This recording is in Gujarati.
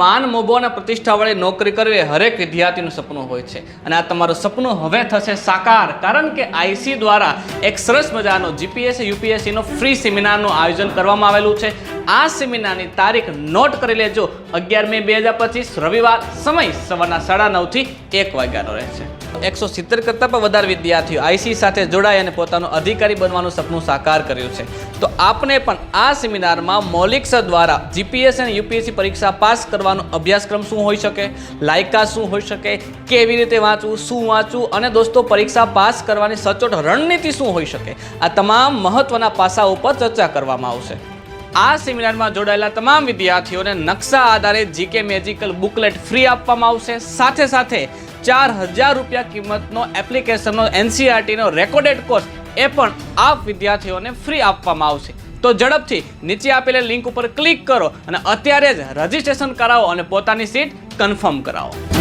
માન મોભો અને પ્રતિષ્ઠાવાળી નોકરી કરવી હરેક વિદ્યાર્થીનું સપનું હોય છે. અને આ તમારું સપનું હવે થશે સાકાર. કારણ કે આઈસી દ્વારા એક સરસ મજાનો જીપીએસસી યુપીએસસીનો ફ્રી સેમિનારનું આયોજન કરવામાં આવેલું છે. આ સેમિનારની તારીખ નોટ કરી લેજો. અગિયાર મે બે હજાર પચીસ, રવિવાર સમય સવારના સાડા નવથી એક વાગ્યાનો રહેશે. એકસો સિત્તેર કરતાં પણ વધારે વિદ્યાર્થીઓ આઈસી સાથે જોડાઈ અને પોતાનું અધિકારી બનવાનું સપનું સાકાર કર્યું છે. તો આપને પણ આ સેમિનારમાં મૌલિક સર દ્વારા જીપીએસ અને યુપીએસસી પરીક્ષા પાસ કરવાનો અભ્યાસક્રમ શું હોઈ શકે લાયકા શું હોઈ શકે, કેવી રીતે વાંચવું, શું વાંચવું અને દોસ્તો પરીક્ષા પાસ કરવાની સચોટ રણનીતિ શું હોઈ શકે, આ તમામ મહત્વના પાસાઓ પર ચર્ચા કરવામાં આવશે. આ સેમિનારમાં જોડાયેલા તમામ વિદ્યાર્થીઓને નકશા આધારિત જીકે મેજિકલ બુકલેટ ફ્રી આપવામાં આવશે. સાથે સાથે ચાર હજાર રૂપિયા કિંમતનો એપ્લિકેશનનો એનસીઆરટીનો રેકોર્ડેડ કોર્સ એ પણ આ વિદ્યાર્થીઓને ફ્રી આપવામાં આવશે. તો ઝડપથી નીચે આપેલી લિંક ઉપર ક્લિક કરો અને અત્યારે જ રજીસ્ટ્રેશન કરાવો અને પોતાની સીટ કન્ફર્મ કરાવો.